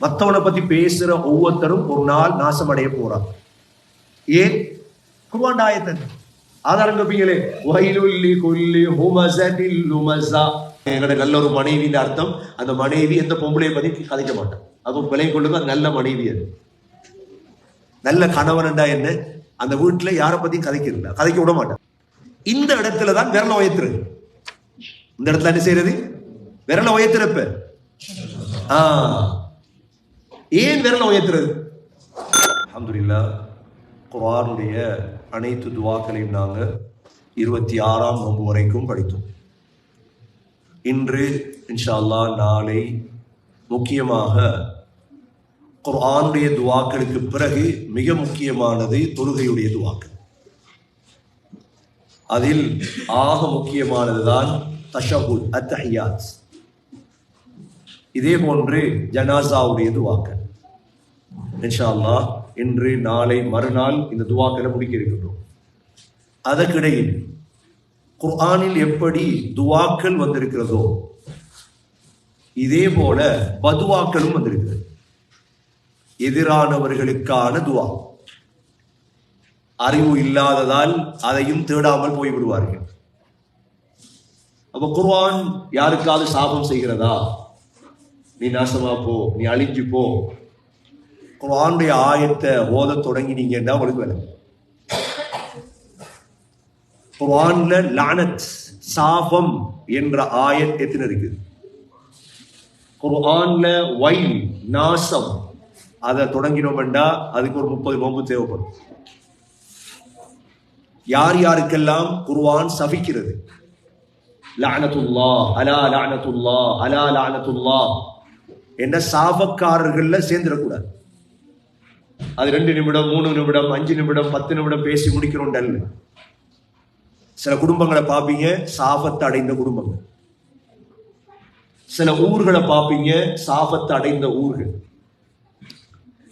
மற்றவனை பத்தி பேசுற ஒவ்வொருத்தரும் ஒரு நாள் நாசமடைய போறான் ஏன்? குர்ஆன் ஆயத்தன் ஆதாரம் கப்பிங்களே? வயலுல்லி குல்லி ஹுமஸதில் லுமஸா எங்களோட நல்ல ஒரு மனைவியின் அர்த்தம். அந்த மனைவி எந்த பொம்பளையை பத்தி கதைக்க மாட்டான் அது விலை கொள்ளுங்க அது நல்ல மனைவி அது. நல்ல கணவன்டா என்ன? அந்த வீட்டுல யாரை பத்தியும் கதைக்கிறது கதைக்க விட மாட்டான் இந்த இடத்துல தான் விரல உயர்த்துறது. இந்த இடத்துல என்ன செய்யறது? விரல உயர்த்துறப்ப. ஆஹ் ஏன் விரலை உயர்த்துறது? அஹமதுல்லா குரானுடைய அனைத்து துவாக்களையும் நாங்கள் இருபத்தி ஆறாம் நோம்பு வரைக்கும் படித்தோம். இன்று இன்ஷா அல்லாஹ் நாளை முக்கியமாக குர்ஆனுடைய துவாக்களுக்கு பிறகு மிக முக்கியமானது தொழுகையுடைய துவாக்கள். அதில் ஆக முக்கியமானதுதான் தஷஹுத் அத்தஹியாத். இதே போன்று ஜனாசாவுடைய துவாக்கள். இன்ஷா இன்று நாளை மறுநாள் இந்த துவாக்களை முடிக்க இருக்கின்றோம். அதற்கிடையில் குர்ஆனில் எப்படி துவாக்கள் வந்திருக்கிறதோ இதே போல பதுவாக்களும் வந்திருக்கிறது. எதிரானவர்களுக்கான துவா. அறிவு இல்லாததால் அதையும் தேடாமல் போய்விடுவார்கள். அப்ப குர்வான் யாருக்காவது சாபம் செய்கிறதா? நீ நாசமா போ நீ அழிஞ்சு போ. குரானுடைய ஆயத்தை ஓத தொடங்கினீங்கன்னா உங்களுக்கு வேலை. குரான்ல லானத் சாபம் என்ற ஆயத் எத்தனை இருக்குது குர்ஆன்ல வைல் நாசம். அதை தொடங்கினோம்டா அதுக்கு ஒரு முப்பது நோம்பு தேவைப்படும். யார் யாருக்கெல்லாம் குர்வான் சபிக்கிறது? லானத்துல்லா அலா லானத்துல்லா அலா லானத்துல்லா என்ன சாபக்காரர்கள்ல சேர்ந்துடக்கூடாது. அது ரெண்டு நிமிடம் மூணு நிமிடம் அஞ்சு நிமிடம் பத்து நிமிடம் பேசி முடிக்கிறோம் டல். சில குடும்பங்களை பார்ப்பீங்க சாபத்தை அடைந்த குடும்பங்கள். சில ஊர்களை பார்ப்பீங்க சாபத்தை அடைந்த ஊர்கள்.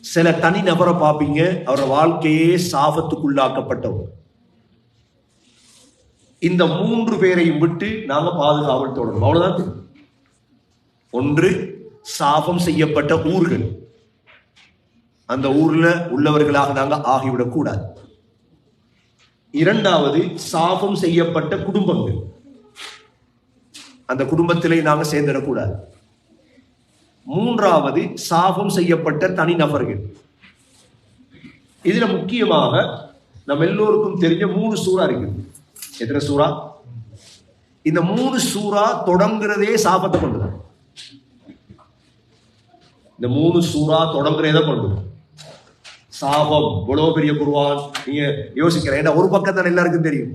சில தனி நபரை பார்ப்பீங்க அவரோட வாழ்க்கையே சாபத்துக்குள்ளாக்கப்பட்டவர். இந்த மூன்று பேரையும் விட்டு நாங்க பாதுகாவல் தொடரும். அவ்வளவுதான். ஒன்று சாபம் செய்யப்பட்ட ஊர்கள். அந்த ஊர்ல உள்ளவர்களாக நாங்கள் ஆகிவிடக் கூடாது. இரண்டாவது சாபம் செய்யப்பட்ட குடும்பங்கள். அந்த குடும்பத்திலே நாங்க சேர்ந்துடக்கூடாது மூன்றாவது சாபம் செய்யப்பட்ட தனிநபர்கள். இதுல முக்கியமாக நம்ம எல்லோருக்கும் தெரிஞ்ச மூணு சூறா இருக்குது. எத்தனை சூறா? இந்த மூணு சூறா தொடங்குறதே சாபத்தை கொண்டுதான். இந்த மூணு சூறா தொடங்குறதை கொண்டு சாபம். இவ்வளவு பெரிய குருவான். நீங்க யோசிக்கிறேன் ஏன்னா ஒரு பக்கம் தான் எல்லாருக்கும் தெரியும்.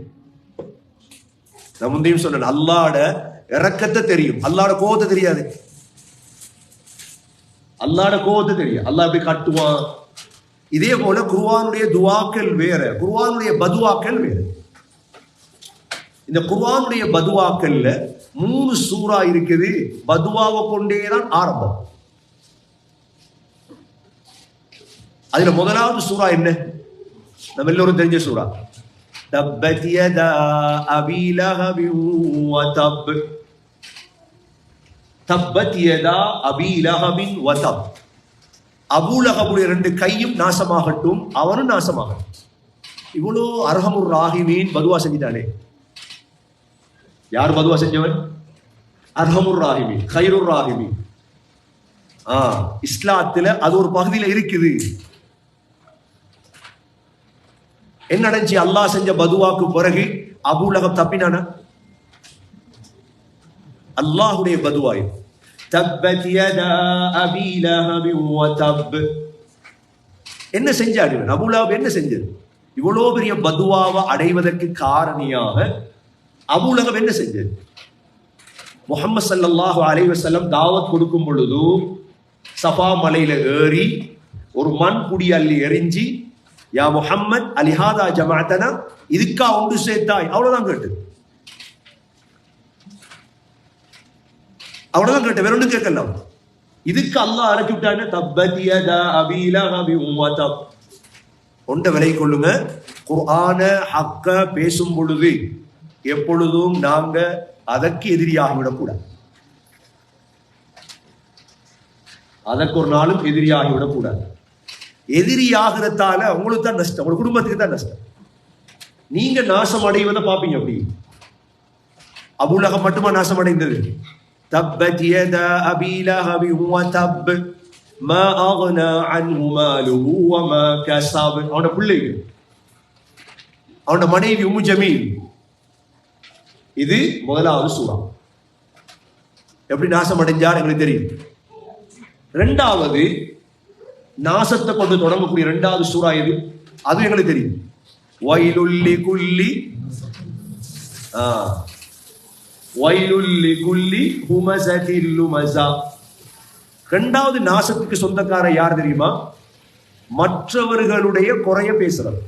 நான் முந்தையும் சொன்னேன் அல்லாட இறக்கத்தை தெரியும். அல்லாட கோபத்தை தெரியாது. அல்லாட கோபத்தை தெரியும். அல்லா எப்படி காட்டுவான்? இதே போல குருவானுடைய துவாக்கள் வேற. குருவானுடைய பதுவாக்கள் வேற. இந்த குருவானுடைய பதுவாக்கள்ல மூணு சூறா இருக்குது. பதுவாவை கொண்டே தான் ஆரம்பம். அதுல முதலாவது சூறா என்ன? நம்ம எல்லோரும் தெரிஞ்ச சூறா. தப்பத் யதா அபீ லஹபின் வ தப். தப்பத் யதா லஹபின் வ தப். ரெண்டு கையும் நாசமாகட்டும் அவனும் நாசமாகட்டும். இவ்வளோ அர்ஹமுர் ராகிமீன் பதுவா செஞ்சிட்டானே. யார் பதுவா செஞ்சவன்? அர்ஹமுர் ராகிமீன் ஹைருர் ராகிமீன் ஆ இஸ்லாத்துல அது ஒரு பகுதியில இருக்குது. என்ன நடந்துச்சு அல்லாஹ் செஞ்ச பதுவாக்கு பிறகு அபூலகம் தப்பினானா? அல்லாஹுடைய பதுவாய் தப்பத் யதா அபீ லஹபின் வ தப். என்ன செஞ்சாரு இவன்? அபூலஹப் என்ன செஞ்சது? இவ்வளோ பெரிய பதுவாவை அடைவதற்கு காரணியாக அபூலகம் என்ன செஞ்சது? முகமது சல்லாஹு அலைவசல்லம் தாவத் கொடுக்கும் பொழுது சபா மலையில ஏறி ஒரு மண் குடி அள்ளி எரிஞ்சு யா முஹம்மத் அலிஹாதா ஜமாத்தனா இதுக்கா ஒன்று சேர்த்தாய். அவ்வளவுதான் கேட்டு அவ்வளவுதான் கேட்ட வேற ஒன்றும் கேட்கல அவன். இதுக்கு அல்லாஹ் அரைச்சு விட்டானே தப்பத் யதா அபீ லஹபின் ஒன்றை விலை கொள்ளுங்க. குர்ஆன ஹக்க பேசும் பொழுது எப்பொழுதும் நாங்க அதற்கு எதிரியாகிவிடக்கூடாது. அதற்கு ஒரு நாளும் எதிரியாகி எதிரி ஆகிறதால அவங்களுக்கு தான் நஷ்டம். உங்க குடும்பத்துக்கு தான் நஷ்டம். நீங்க நாசம் அடைவதை பார்ப்பீங்க அப்படி. அபுலகம் மட்டுமா நாசம் அடைந்தது? தப்பத் யதா அபி லஹபி ம மா அக்னா அன்ஹு மாலுஹு வமா கஸப் அவனோட பிள்ளைகள் அவனோட மனைவி உம்மு ஜமீல். இது முதலாவது சூறா. எப்படி நாசம் அடைஞ்சார் எங்களுக்கு தெரியும். ரெண்டாவது நாசத்தை கொண்டு தொடங்கக்கூடிய ரெண்டாவது சூறா எது? அது எங்களுக்கு தெரியும். வயலுள்ளி குள்ளி வயலுள்ளி குள்ளி ஹுமசதில் மசா ரெண்டாவது நாசத்துக்கு சொந்தக்கார யார் தெரியுமா? மற்றவர்களுடைய குறைய பேசுறது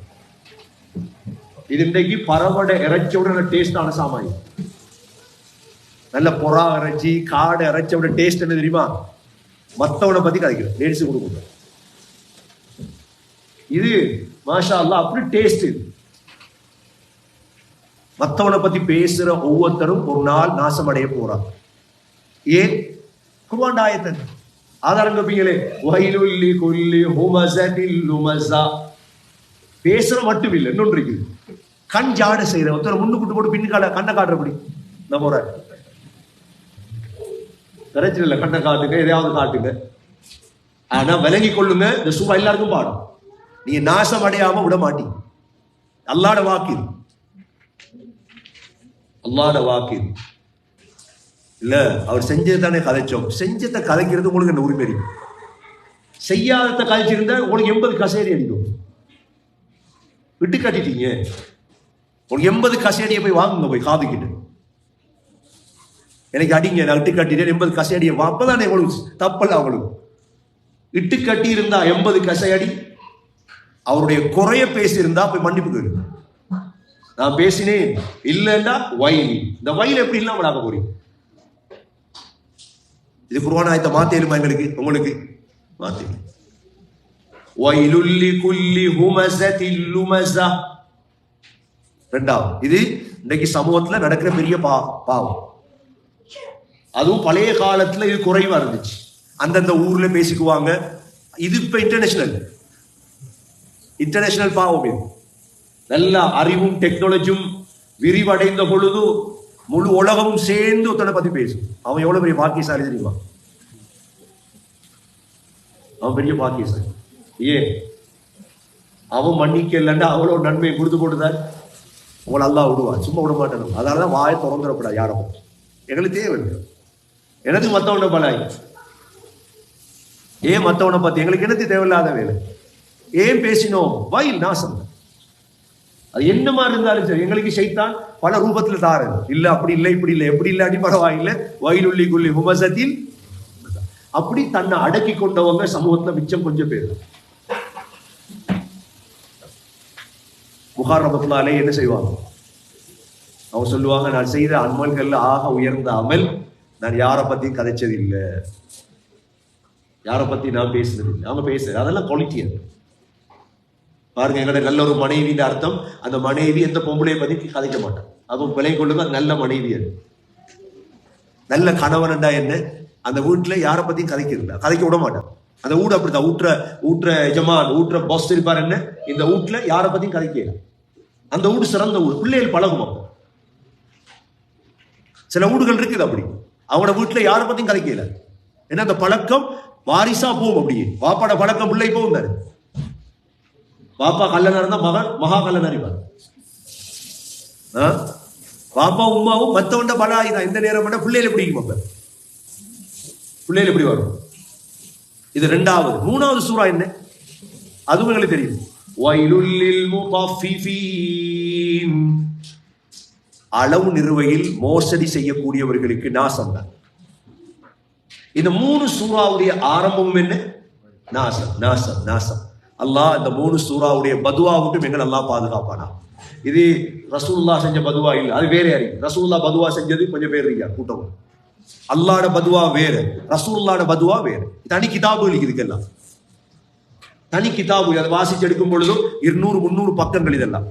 இது இன்றைக்கு பரவட இறைச்சியோட டேஸ்டான சாமானி. நல்ல புறா இறைச்சி காடை இறைச்சியோட டேஸ்ட் என்ன தெரியுமா? மற்றவனை பத்தி கதைக்கிறேன் லேடிஸ் கொடுக்கணும் இது மாஷா அல்லா அப்படி டேஸ்ட் இது மற்றவனை பத்தி பேசுற ஒவ்வொருத்தரும் ஒரு நாள் நாசமடைய போறான் ஏன்? குர்ஆன் ஆயத்தன் ஆதாரம் கப்பீங்களே? வயலுல்லி குல்லி ஹுமசதில் லுமசா பேசுற மட்டும் இல்லை இன்னொன்று இருக்குது. கண் ஜாட செய்யற ஒருத்தர் முன்னுக்கு போட்டு பின்னுக்கால கண்ணை காட்டுறபடி நம்ம ஒரு பிரச்சனை இல்லை கண்ணை காட்டுங்க எதையாவது காட்டுங்க. ஆனா விலகி கொள்ளுங்க இந்த சூறா எல்லாருக்கும் பாடும். நீ நாசம் அடையாம விட மாட்டீங்க அல்லாட வாக்கு அல்லாட வாக்கு இல்ல அவர் செஞ்சது தானே கதைச்சோம். செஞ்சதை கதைக்கிறது உங்களுக்கு என்ன உரிமை செய்யாதத்தை செய்யாததை கதைச்சிருந்தா உங்களுக்கு எண்பது கசேரி அடிக்கும் விட்டு கட்டிட்டீங்க. உங்களுக்கு எண்பது கசேடியை போய் வாங்குங்க போய் காதுக்கிட்டு எனக்கு அடிங்க நான் இட்டு கட்டிட்டேன் எண்பது கசையடியை அப்பதானே உங்களுக்கு தப்பல்ல அவங்களுக்கு. இட்டு கட்டி இருந்தா எண்பது கசையடி அவருடைய குறைய பேசியிருந்தா போய் மன்னிப்பு கேளு. நான் பேசினேன் இல்லைன்னா வயல் இந்த வயல் எப்படி இல்லாம ஆக போறீங்க? இது குருவான ஆயத்தை மாத்தேலுமா எங்களுக்கு? உங்களுக்கு? மாத்தேலு வயலுல்லி குல்லி ஹுமச தில்லுமசா ரெண்டாவது இது இன்னைக்கு சமூகத்துல நடக்கிற பெரிய பா பாவம். அதுவும் பழைய காலத்துல இது குறைவா இருந்துச்சு. அந்தந்த ஊர்ல பேசிக்குவாங்க. இது இப்ப இன்டர்நேஷனல் இன்டர்நேஷனல் பாவம். இது நல்ல அறிவும் டெக்னாலஜியும் விரிவடைந்த பொழுது முழு உலகமும் சேர்ந்து ஒருத்தனை பத்தி பேசும். அவன் எவ்வளவு பெரிய பாக்கியசாலி தெரியுமா? அவன் பெரிய பாக்கியசாலி. ஏன்? அவன் மன்னிக்கலன்னா அவ்வளவு நன்மையை கொடுத்து போட்டுதான் அவளை அல்லா விடுவான். சும்மா விட மாட்டான். அதனாலதான் வாயை திறந்துடக்கூடாது யாரும் எங்களுக்கு தேவையில்லை எனக்கு மற்றவனை பலாய் ஏன் மற்றவனை பார்த்து? எங்களுக்கு எனக்கு தேவையில்லாத வேலை? ஏன் பேசினோம்? வயல் நாசம். அது என்ன மாதிரி இருந்தாலும் சரி எங்களுக்கு சைத்தான் பல ரூபத்துல தாரு. இல்ல அப்படி இல்லை இப்படி இல்லை எப்படி இல்லாட்டி பரவாயில்லை. வயலுள்ளி குள்ளி விமசத்தில் அப்படி தன்னை அடக்கி கொண்டவங்க சமூகத்துல மிச்சம் கொஞ்சம் பேர். புகார் ரபத்துலாலே என்ன செய்வாங்க? அவங்க சொல்லுவாங்க நான் செய்த அமல்கள் ஆக உயர்ந்த அமல் நான் யாரை பத்தியும் கதைச்சது இல்லை யாரை பத்தி நான் பேசுனது இல்லை அவங்க பேசுறது அதெல்லாம் குவாலிட்டி அது. பாருங்க எங்களோட நல்ல ஒரு மனைவியின் அர்த்தம். அந்த மனைவி எந்த பொம்பளையை பத்தி கதைக்க மாட்டான். அப்போ விலை கொள்ளுங்க நல்ல மனைவி அது. நல்ல கணவன்டா என்ன? அந்த வீட்டில் யாரை பத்தியும் கதைக்கிறது கதைக்க விட மாட்டான். அந்த வீடு அப்படித்தான். ஊற்ற ஊற்ற எஜமான் ஊற்ற பாஸ் இருப்பார் என்ன? இந்த வீட்டில் யாரை பத்தியும் கதைக்கல. அந்த வீடு சிறந்த வீடு. பிள்ளைகள் பழகும் அப்போ. சில வீடுகள் இருக்குது அப்படி. அவங்களோட வீட்டில் யாரை பத்தியும் கதைக்கல. ஏன்னா அந்த பழக்கம்? வாரிசா போகும் அப்படியே. வாப்பாட பழக்கம் பிள்ளை போகும் தானே பாப்பா கல்லனா இருந்தா மகன் மகா கல்லன் அறிவார் ஆ? பாப்பா உமாவும் மத்தவண்ட பலாய் தான் இந்த நேரம் பண்ண பிள்ளையில பிடிக்கும் அப்ப பிள்ளைகள் எப்படி வரும்? இது ரெண்டாவது. மூணாவது சூறா என்ன? அதுவும் எங்களுக்கு தெரியும். வயலுள்ளில் முத்தஃபிஃபீன் அளவு நிறுவையில் மோசடி செய்யக்கூடியவர்களுக்கு நாசம் தான். இந்த மூணு சூறாவுடைய ஆரம்பமும் என்ன? நாசம் நாசம் நாசம். அல்லாஹ் இந்த மூணு சூறாவுடைய பதுவா மட்டும் எங்களை அல்லாஹ் பாதுகாப்பானா? இது ரசூல்லா செஞ்ச பதுவா இல்லை அது வேற யாரு? ரசூல்லா பதுவா செஞ்சது கொஞ்சம் பேர் இருக்கா கூட்டம் அல்லாட பதுவா வேற ரசூல்லாட பதுவா வேற. தனி கிதாபு இதுக்கெல்லாம். தனி கிதாபு அதை வாசிச்சு எடுக்கும் பொழுதும் இருநூறு முந்நூறு பக்கங்கள் இதெல்லாம்.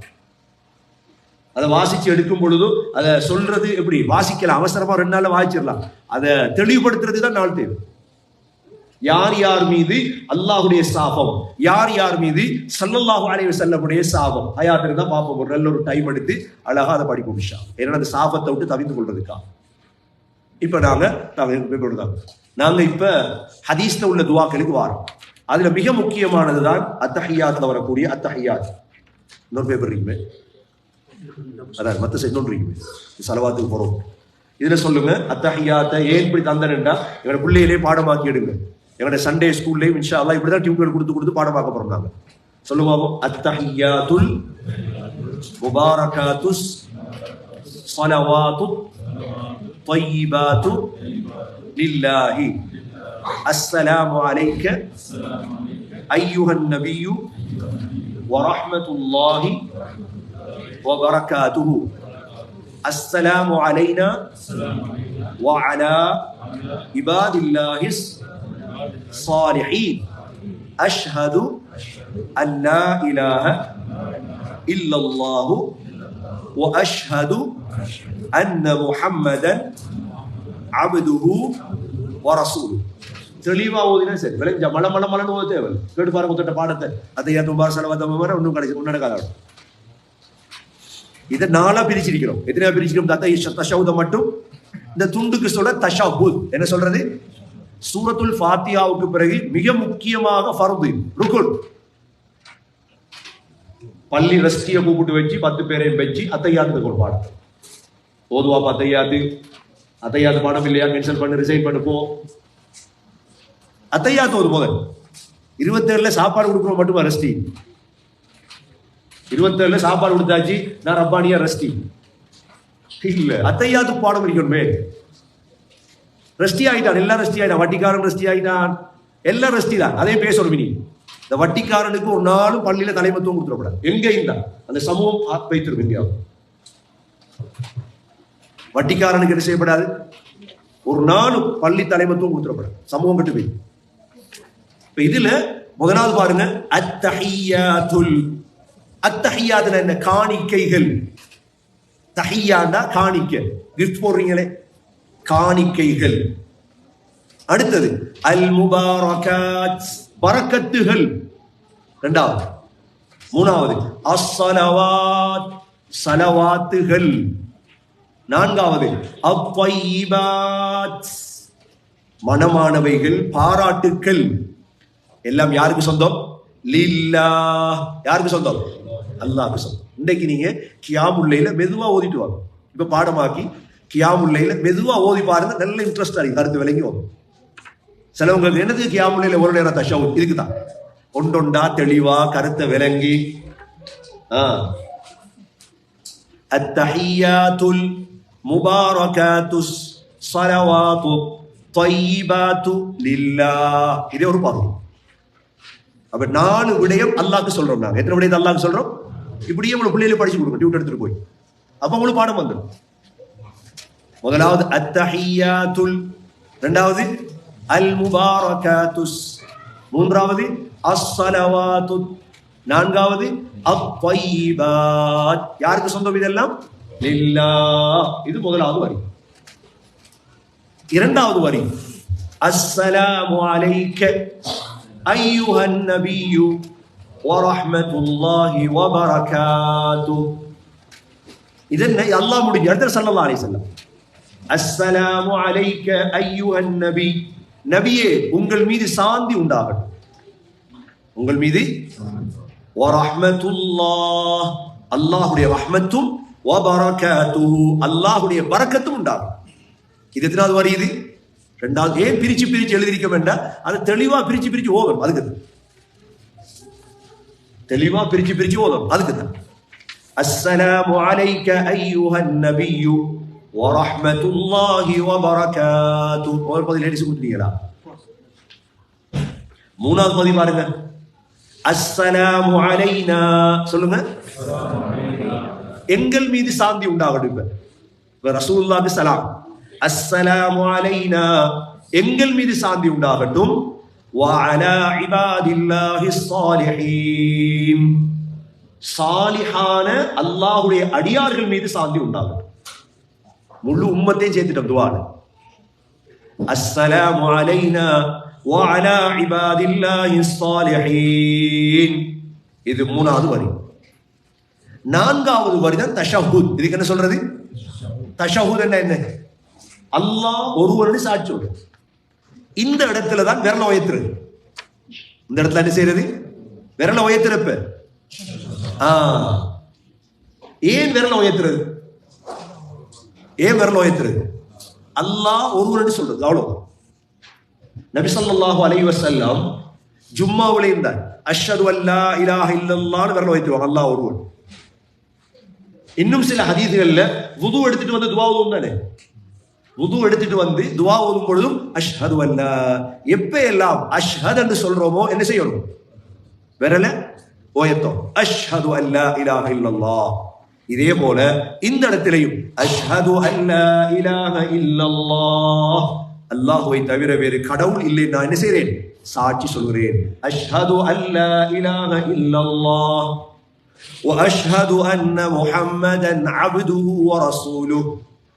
அதை வாசிச்சு எடுக்கும் பொழுதும் அதை சொல்றது எப்படி? வாசிக்கலாம் அவசரமா ரெண்டு நாள்ல வாசிச்சிடலாம். அதை தெளிவுபடுத்துறது தான் நாள் தேவை. யார் யார் மீது? அல்லாஹுடைய சாபம். யார் யார் மீது? சல்லல்லாஹு அலைஹி வஸல்லமுடைய சாபம். ஹயாத்துக்கு தான் பார்ப்போம் ஒரு நல்ல ஒரு டைம் எடுத்து அழகாக அதை படிப்போம் இன்ஷா ஏன்னா அந்த சாபத்தை விட்டு தவிந்து கொள்றதுக்கா? இப்ப நாங்க நாங்க நாங்க இப்ப ஹதீஸ்ல உள்ள துவாக்களுக்கு வாரோம். அதுல மிக முக்கியமானதுதான் அத்தஹியாத்ல வரக்கூடிய அத்தஹியாத். இன்னொரு பேப்பர் இருக்குமே? அதான் மத்த செட் இன்னொன்று இருக்குமே? சலவாத்துக்கு போறோம். இதுல சொல்லுங்க அத்தஹியாத்தை ஏன் இப்படி தந்தனண்டா எங்களோட பிள்ளையிலே பாடமாக்கி எடுங்க. எங்களோட சண்டே ஸ்கூல்லையும் இன்ஷா அல்லாஹ் இப்படிதான் டியூட்டர் கொடுத்து கொடுத்து பாடமாக்க போறோம் நாங்க சொல்லுங்க பாப்போம். அத்தஹியாத்துல் முபாரகாத்துஸ் صلوات طيبات لله السلام عليك أيها النبي ورحمة الله وبركاته السلام علينا وعلى عباد الله الصالحين أشهد أن لا إله إلا الله وأشهد أن محمدا عبده ورسوله தெளிவா ஓதினா சரி விளைஞ்ச மல மல மலன்னு ஓத தேவை கேட்டு பாருங்க ஒருத்தட்ட பாடத்தை அதை ஏன் தும்பார் செலவத்தம் வர ஒன்றும் கிடைச்சி ஒன்றும் நடக்காத இதை நாளா பிரிச்சிருக்கிறோம் எத்தனையா பிரிச்சிருக்கோம் தத்த தஷவுதம் மட்டும் இந்த துண்டுக்கு சொல்ல தஷாபுத் என்ன சொல்றது சூரத்துல் ஃபாத்தியாவுக்கு பிறகு மிக முக்கியமாக ஃபர்து. ருக்குல் பள்ளி ரஸ்டியை கூப்பிட்டு வச்சு பத்து பேரையும் வச்சு அத்தையாத்துக்கு ஒரு பாடம். ஓதுவா அத்தையாத்து. அத்தையாத்து பாடம் இல்லையா? கேன்சல் பண்ணு ரிசைன் பண்ணு போ. அத்தையாத்து ஒரு முதல். இருபத்தேழுல சாப்பாடு கொடுக்குறோம் மட்டும் ரஸ்டி இருபத்தேழுல சாப்பாடு கொடுத்தாச்சு. நான் ரப்பானியா ரஸ்டி இல்ல. அத்தையாத்து பாடம் இருக்கணுமே ரெஸ்டி ஆகிட்டான் எல்லாம் ரெஸ்டி ஆகிட்டான் வட்டிக்காரன் ரெஸ்டி ஆகிட்டான் எல்லாம் ரெஸ்டி தான். அதே பேசணும் இனி இந்த வட்டிக்காரனுக்கு ஒரு நாளும் பள்ளியில தலைமத்துவம் கொடுத்துடக்கூடாது எங்கேயும் தான் அந்த சமூகம் வைத்திருக்கும் இந்தியாவும் வட்டிக்காரனுக்கு என்ன செய்யப்படாது? ஒரு நாளும் பள்ளி தலைமத்துவம் கொடுத்துடக்கூடாது சமூகம் கட்டு போய். இப்ப இதுல முதலாவது பாருங்க. அத்தஹியாத்துல் அத்தஹியாத்துல என்ன? காணிக்கைகள். தஹியாண்டா காணிக்கை. கிஃப்ட் போடுறீங்களே. காணிக்கைகள். அடுத்தது அல் முபாரகாத் பறக்கத்துகள் இரண்டாவது மூணாவது அஸ்ஸலவாத் சலவாத்துகள். நான்காவது அத்வைபாத் மனமானவைகள் பாராட்டுக்கள். எல்லாம் யாருக்கு சொந்தம்? லில்லா யாருக்கு சொந்தம்? அல்லாஹ்க்கு சொந்தம். இன்னைக்கு நீங்க கியாமுல்லையில மெதுவா ஓதிட்டு வாங்க. இப்ப பாடமாக்கி கியாமுல்லையில் மெதுவாக ஓதி பாருங்க நல்ல இன்ட்ரெஸ்டாக இருக்குது கருத்து விலைக்கு ஓதும் சிலவங்களுக்கு என்னது? கியாமுல்லையில் ஒரு நேரம் தஷவு இதுக்கு தான் ஒன்றொண்டா தெளிவா கருத்தை விளங்கி ஆ. அத்தஹியாத்துல் முபாரகாத்துஸ் சலவாத்து தையிபாத்து லில்லா இதே ஒரு பாருங்க அப்ப நாலு விடயம் அல்லாக்கு சொல்றோம் நாங்க. எத்தனை விடயத்தை அல்லாக்கு சொல்றோம்? இப்படியே உங்களை பிள்ளைகளை படிச்சு கொடுங்க. டியூட் எடுத்துட்டு போய். அப்ப உங்களுக்கு பாடம் வந்துடும். முதலாவது அத்தஹியாத்துல் இரண்டாவது அல் முபாரகாத்துஸ் மூன்றாவது அஸ்ஸலவாத்து நான்காவது அத்வைபாத் யாருக்கு சொந்தம் இதெல்லாம் லில்லாஹ் இது முதலாவது வரி இரண்டாவது வரி அஸ்ஸலாமு அலைக்க ஐயுஹன் நபியு வரஹ்மத்துல்லாஹி வபரகாத்துஹ் இதென்ன அல்லாஹ் முடிஞ்சு அடுத்த சல்லல்லாஹு அலைஹி வஸல்லம் அஸ்ஸலாமு அலைக்க ஐயுஹன் நபி. நபியே உங்கள் மீது சாந்தி உண்டாகட்டும். உங்கள் மீது அல்லாஹுடைய ரஹ்மத்தும் அல்லாஹுடைய பறக்கத்தும் உண்டாகும். இது எத்தனாவது வரி இது? ரெண்டாவது ஏன் பிரிச்சு பிரிச்சு எழுதியிருக்க வேண்டாம்? அது தெளிவா பிரிச்சு பிரிச்சு ஓதும் அதுக்கு தெளிவா பிரிச்சு பிரிச்சு ஓதும் அதுக்கு தான். அஸ்ஸலாமு அலைக்க ஐயுஹன் நபியு. ورحمة الله وبركاته ஒரு பதில் எழுதி கொடுத்தீங்களா மூணாவது பதிவு பாருங்க அஸ்ஸலாமு அலைனா சொல்லுங்க எங்கள் மீது சாந்தி உண்டாகட்டும் இப்ப இப்ப ரசூலுல்லாஹி சலாம் அஸ்ஸலாமு அலைனா எங்கள் மீது சாந்தி உண்டாகட்டும் وعلى عباد الله الصالحين சாலிஹான அல்லாஹ்வுடைய அடியார்கள் மீது சாந்தி உண்டாகட்டும் முழு உம்மத்தையும் சேர்த்துட்டோம் துவால அஸ்ஸலாமு அலைனா وعلى عباد الله الصالحين இது மூணாவது வரி நான்காவது வரி தான் தஷஹுத் இதுக்கு என்ன சொல்றது தஷஹுத் என்ன என்ன அல்லாஹ் ஒருவருடைய சாட்சி சொல்றது இந்த இடத்துல தான் விரல உயர்த்துறது இந்த இடத்துல என்ன செய்யறது விரல உயர்த்துறப்ப ஆ ஏன் விரல உயர்த்துறது ஏன் விரல உயர்த்துறது அல்லாஹ் ஒருவருடைய சொல்றது அவ்வளோ நபிசல்லாஹு ஸல்லல்லாஹு அலைஹி ஜும்மாவில் இருந்தார். அஷ்ஹது அல்லா இலாஹ இல்லல்லான்னு விரல உயர்த்துவாங்க அல்லாஹ் ஒருவன் இன்னும் சில ஹதீதுகள்ல வுது எடுத்துட்டு வந்து துவா ஓதும் தானே? வுது எடுத்துட்டு வந்து துவா ஓதும் பொழுதும் அஷ்ஹது அல்லா எப்ப எல்லாம் அஷ்ஹத் என்று சொல்றோமோ என்ன செய்யணும்? விரல ஓயத்தோம். அஷ்ஹது அல்லா இலாஹ இல்லல்லாஹ். இதே போல இந்த இடத்திலையும் அஷ்ஹது அல்லா இலாஹ இல்லல்லாஹ் அல்லாஹுவை தவிர வேறு கடவுள் இல்லை நான் என்ன செய்கிறேன் சாட்சி சொல்கிறேன் அஷ்ஹது அல்லா இலாஹ இல்லல்லாஹ் واشهد ان محمدا عبده ورسوله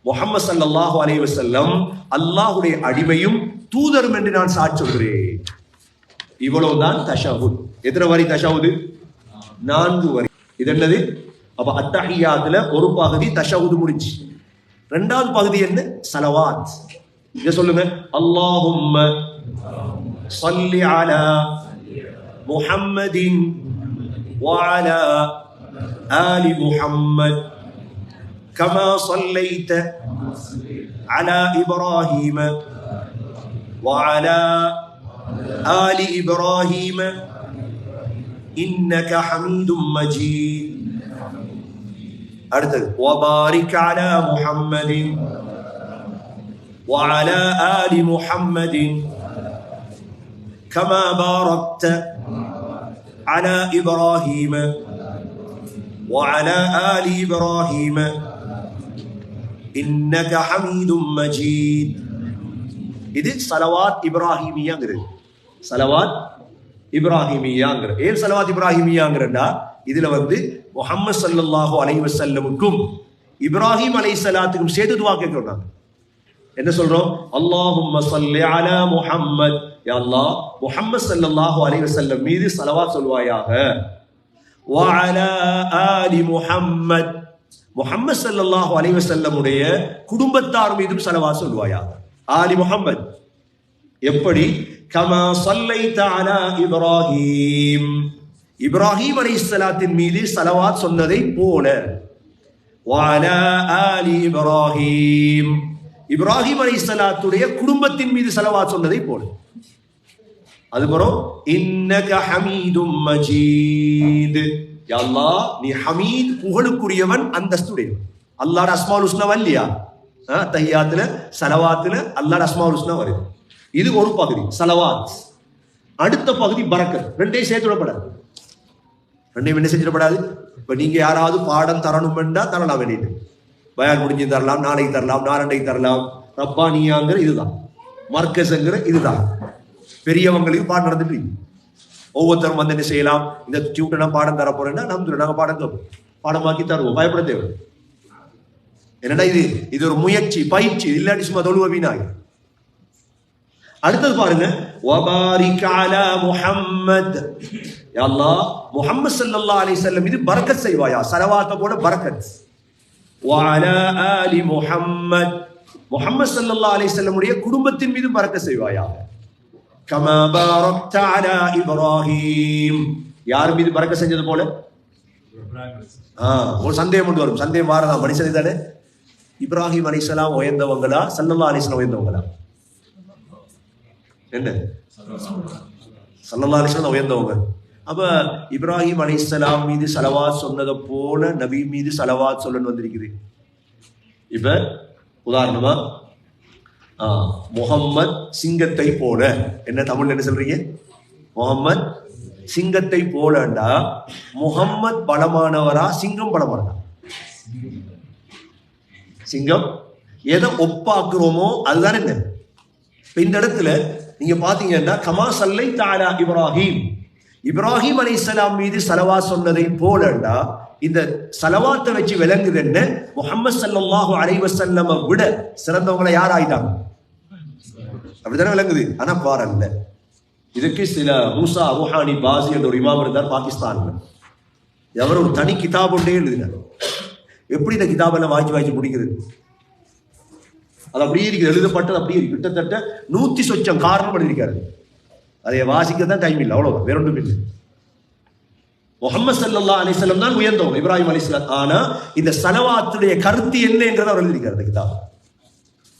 முஹம்மது ஸல்லல்லாஹு அலைஹி வஸல்லம் அல்லாஹ்வுடைய அடிமையும் தூதரும் என்று நான் சாட்சி சொல்கிறேன் இவ்வளவுதான் தஷஹுத் எத்தனை வரி தஷஹுத் நான்கு வரி இது என்னது அப்ப அத்தஹியாத்துல ஒரு பகுதி தஷஹுத் முடிஞ்சு ரெண்டாவது பகுதி என்ன சலவாத் இத சொல்லுங்க அல்லாஹும்ம ஸல்லி அலா முஹம்மதின் وعلى آل محمد كما صليت على إبراهيم وعلى آل إبراهيم إنك حميد مجيد أرتد وبارك على محمد وعلى آل محمد كما باركت على إبراهيم وعلى آل إبراهيم إنك حميد مجيد ఇది సలవాత్ صلوات సలవాత్ صلوات ఏం సలవాత్ ఇబ్రాహీమియాంగ్రండా இதுல வந்து முஹம்மது ஸல்லல்லாஹு அலைஹி வஸல்லமுக்கும் இப்ராஹிம் சலாத்துக்கும் சேர்த்து துவா கேட்கிறாங்க. என்ன சொல்றோம்? அல்லாஹும்ம முஹம்மத். அல்லா அல்லாஹ் முஹம்மது ஸல்லல்லாஹு அலைஹி மீது சலவா சொல்வாயாக. ஆலி முஹம்மத். முஹம்மது ஸல்லல்லாஹு அலைஹி குடும்பத்தார் மீதும் சலவா சொல்வாயாக. ஆலி முஹம்மத். எப்படி? கமா சல்லை தானா இப்ராஹிம். இப்ராஹிம் அலி இஸ்லாத்தின் மீது சலவாத் சொன்னதை போல. இப்ராஹிம். இப்ராஹிம் அலி இஸ்லாத்துடைய குடும்பத்தின் மீது சலவாத் சொன்னதை போல. அதுக்கப்புறம் இன்னக ஹமீதும் மஜீத். யல்லா நீ ஹமீத் புகழுக்குரியவன் அந்தஸ்துடையவன். அல்லாட அஸ்மால் உஸ்னவா இல்லையா தையாத்துல சலவாத்துல அல்லாட அஸ்மால் உஸ்னா வருது இது ஒரு பகுதி சலவாத். அடுத்த பகுதி பறக்கத் ரெண்டே சேர்த்து விடப்படாது. ரெண்டையும் என்ன செஞ்சிடப்படாது? இப்போ நீங்கள் யாராவது பாடம் தரணும்னா தரலாம் வெளியிட்டு பயான் முடிஞ்சு தரலாம் நாளைக்கு தரலாம் நாரண்டைக்கு தரலாம். ரப்பானியாங்கிற இதுதான். மர்க்கஸ்ங்கிற இதுதான். பெரியவங்களுக்கு பாடம் நடந்துட்டு ஒவ்வொருத்தரும் வந்து என்ன செய்யலாம்? இந்த டியூட்டை நான் பாடம் தர போறேன்னா நம்ம நாங்கள் பாடம் தருவோம். பாடமாக்கி தருவோம். பயப்பட தேவை என்னடா இது? இது ஒரு முயற்சி பயிற்சி. இல்லாட்டி சும்மா தொழுவ வீணாகி. அடுத்தது பாருங்க. முஹம்மத். அல்லா முஹம்மது சல்லா அலி செல்லம் இது பரக்கத் செய்வாயா? சலவாத்த போல பரக்கத் அலி முஹம்மத். முஹம்மது சல்லா அலி செல்லமுடைய குடும்பத்தின் மீது பறக்க செய்வாயா? கமா பாரக்த இப்ராஹிம். யார் மீது பறக்க செஞ்சது போல? ஒரு சந்தேகம் கொண்டு வரும். சந்தேகம் மாறதான் மனுஷன் தானே இப்ராஹிம் அலிசலாம் உயர்ந்தவங்களா? சல்லல்லா அலிஸ்லாம் உயர்ந்தவங்களா? என்ன சல்லல்லா அலிஸ்லாம் உயர்ந்தவங்க. அப்ப இப்ராஹிம் அலிஸ்லாம் மீது சலவாத் சொன்னதை போல நபி மீது சலவாத் சொல்லன்னு வந்திருக்குது. இப்ப உதாரணமா ஆ, சிங்கத்தை போல. என்ன தமிழ்ல என்ன சொல்றீங்க? முகம்மத் சிங்கத்தை போலண்டா முகம்மத் பலமானவரா சிங்கம் பலமானதா? சிங்கம் எதை ஒப்பாக்குறோமோ அதுதான் என்ன இந்த இடத்துல நீங்க பாத்தீங்கன்னா கமா சல்லை தாலா இப்ராஹிம். இப்ராஹிம் அலைஹிஸ்ஸலாம் மீது சலவா சொன்னதை போலண்டா இந்த சலவாத்தை வச்சு விளங்குது என்ன முஹம்மது ஸல்லல்லாஹு அலைஹி விட சிறந்தவங்களை யார் ஆயிட்டாங்க? அப்படித்தானே விளங்குது? ஆனா பாரல்ல இதுக்கு சில மூசா ருஹானி பாசி என்ற ஒரு இமாம் இருந்தார் பாகிஸ்தான்ல. எவரும் ஒரு தனி கிதாப் ஒன்றே எழுதினார். எப்படி இந்த கிதாபெல்லாம் வாங்கி வாங்கி முடிக்கிறது? அது அப்படியே இருக்குது எழுதப்பட்டது அப்படியே இருக்கு கிட்டத்தட்ட நூத்தி சொச்சம் காரணம் எழுதியிருக்காரு அதை வாசிக்க தான் டைம் இல்லை அவ்வளவு வேற ஒன்றும் இல்லை முகமது சல்லா அலிஸ்லம் தான் உயர்ந்தவங்க இப்ராஹிம் அலிஸ்லாம் ஆனா இந்த சலவாத்துடைய கருத்து என்னங்கிறத அவர் எழுதியிருக்காரு அந்த கிதாப்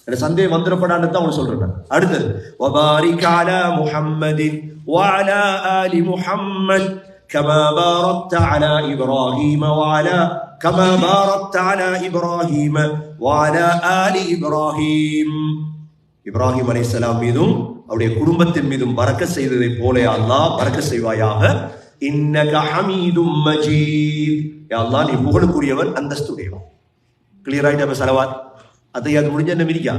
எனக்கு சந்தேகம் வந்துடப்படான்னு தான் அவன் சொல்றேன் நான். அடுத்தது وبارك على محمد وعلى آل محمد كما باركت على إبراهيم وعلى كما باركت على إبراهيم وعلى آل إبراهيم இப்ராஹிம் அலைஹிஸ்ஸலாம் மீதும் அவருடைய குடும்பத்தின் மீதும் பறக்க செய்ததை போல யா அல்லாஹ் பறக்க செய்வாயாக இன்னக ஹமீதும் மஜீத் யா அல்லாஹ் நீ புகழுக்குரியவன் அந்தஸ்துடையவன் கிளியர் ஆயிட்டா இப்ப செலவாத் அதை அது முடிஞ்ச என்ன மிரிக்கா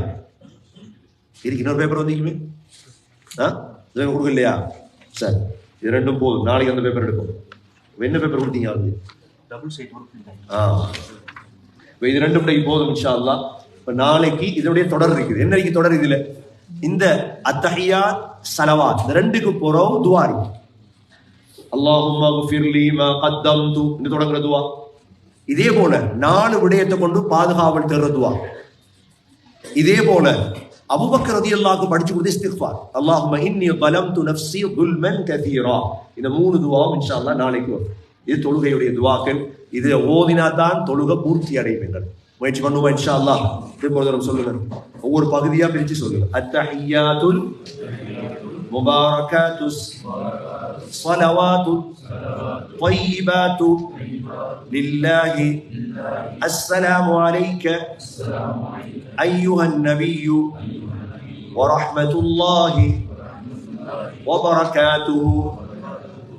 இருக்கு இன்னொரு பேப்பர் வந்தீங்கமே ஆ இது கொடுக்கலையா சரி இது ரெண்டும் போதும் நாளைக்கு அந்த பேப்பர் எடுக்கும் இப்ப என்ன பேப்பர் கொடுத்தீங்க வந்து டபுள் சைட் ஒர்க் இது ரெண்டும் இன்னைக்கு போதும் இன்ஷா அல்லா இப்ப நாளைக்கு இதனுடைய தொடர் இருக்குது. என்ன தொடர் இதில்? இந்த அத்தஹியா சலவா இந்த ரெண்டுக்கு போறோம் துவா இருக்கு. அல்லாஹும் ஃபிர்லி மா கத்தம்து. தொடங்குற துவா. இதே போல நாலு விடயத்தை கொண்டு பாதுகாவல் தேடுற துவா. இதே போல அபுபக்கர் ரதியல்லாஹு படிச்சு கொடுத்து இஸ்திக்ஃபார். அல்லாஹும்ம இன்னி பலம்து நஃப்ஸி குல்மன் கதீரா. இந்த மூணு துவாவும் இன்ஷா அல்லா நாளைக்கு வரும். இது தொழுகையுடைய துவாக்கள் இது ஓதினா தான் தொழுகை பூர்த்தி அடையும் எங்கள் முயற்சி பண்ணுவோம் இன்ஷா அல்லாஹ் திரும்ப ஒரு தடவை சொல்லுங்க ஒவ்வொரு பகுதியா பிரிச்சு சொல்லுங்க அத்தஹியாத்துல் முபாரகாத்துஸ் صلوات طيبات لله السلام عليك أيها النبي ورحمة الله وبركاته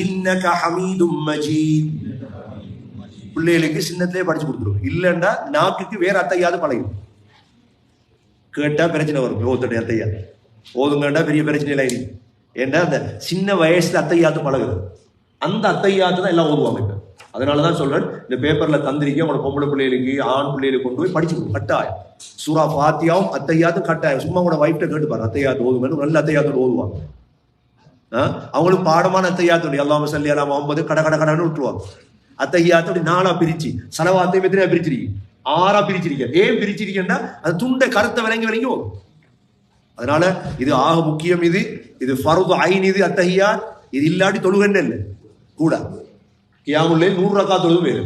இன்னக ஹமீதும் மஜீத். பிள்ளைகளுக்கு சின்னத்திலே படிச்சு கொடுத்துருவோம் இல்லைன்னா நாக்குக்கு வேற அத்தையாவது பழகும் கேட்டா பிரச்சனை வரும். ஓத்துடைய அத்தையா? ஓதுங்கண்டா பெரிய பிரச்சனை இல்லை ஏன்டா அந்த சின்ன வயசுல அத்தையாத்து பழகுது. அந்த அத்தையாத்து தான் எல்லாம் ஓதுவாங்க இப்போ. அதனால தான் சொல்றேன் இந்த பேப்பர்ல தந்திரிக்க உங்களோட பொம்பளை பிள்ளைகளுக்கு ஆண் பிள்ளைகளுக்கு கொண்டு போய் படிச்சு கட்டாயம். சூறா பாத்தியாவும் அத்தையாத்தும் கட்டாயம். சும்மா உங்களோட ஒய்ஃப்ட கேட்டு பாரு அத்தையாத்து ஓதுவேன் நல்ல அத்தையாத்தோடு ஓதுவாங்க. அவங்களுக்கு பாடமான அத்தையாத்து எல்லாம சல்லி அலாம் முகமது கட கட கடன்னு விட்டுருவாங்க. அத்தையாத்து நாளா பிரிச்சு சலவாத்தையும் எத்தனையா பிரிச்சிருக்கீங்க? ஆறா பிரிச்சிருக்கேன் ஏன் பிரிச்சிருக்கேன்னா அது துண்டை கருத்தை விளங்கி விளங்கி அதனால இது ஆக முக்கியம் இது இது ஃபருது ஐன் இது அத்தகையா இது இல்லாட்டி தொழுகன்னு இல்லை. கூட. கியாமுல்லே நூறு ரக்கா தொழுது வேறு.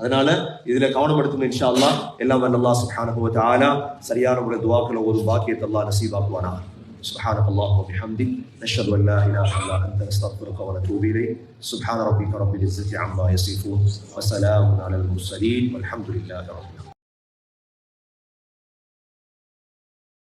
அதனால இதுல கவனம் எடுத்துங்க இன்ஷா அல்லா எல்லாம் வல்லல்லா அல்லாஹ் சுப்ஹானஹு வ தஆலா. சரியான முறை துஆக்களை ஒரு பாக்கியத்தை அல்லாஹ் நசீபாக்குவானா. سبحانك اللهم وبحمدك نشهد أن لا إله إلا أنت نستغفرك ونتوب إليك. سبحان ربك رب العزة عما يصفون وسلام على المرسلين والحمد لله رب العالمين.